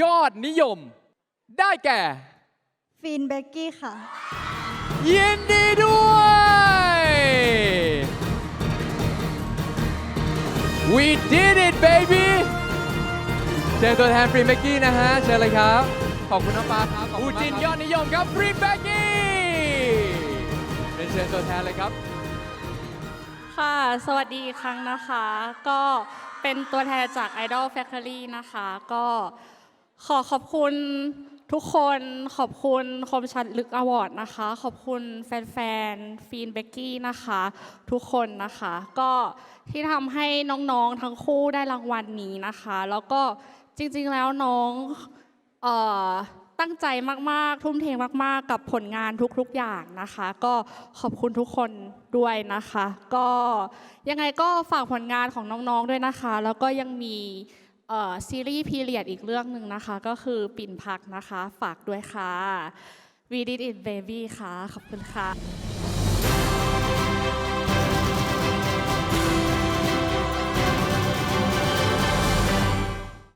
ยอดนิยม ได้แก่ฟินเบกกี้ค่ะ ยินดีด้วย We did it baby เชิญตัวแทนฟรีแบ็กกี้นะฮะ เชิญเลยครับ ขอบคุณน้องปาครับอูจินยอดนิยมครับฟรีแบ็กกี้เป็นเชิญตัวแทนเลยครับ ค่ะ สวัสดีอีกครั้งนะคะ ก็ เป็นตัวแทนจาก Idol Factory นะคะ ก็ขอขอบคุณทุกคนขอบคุณคมชัดลึกอวอร์ดนะคะ ขอบคุณแฟนๆฟีนเบกกี้นะคะ ทุกคนนะคะ ก็ที่ทำให้น้องๆทั้งคู่ได้รางวัลนี้นะคะ แล้วก็จริงๆแล้วน้องเอ่อ ตั้งใจมาก ๆ ทุ่มเทมาก ๆ กับผลงานทุก ๆ อย่างนะคะ ก็ขอบคุณทุกคนด้วยนะคะ ก็ยังไงก็ฝากผลงานของน้อง ๆ ด้วยนะคะ แล้วก็ยังมีซีรีส์พีเรียดอีกเรื่องหนึ่งนะคะ ก็คือปิ่นพักนะคะ ฝากด้วยค่ะ We Did It Baby ค่ะ ขอบคุณค่ะ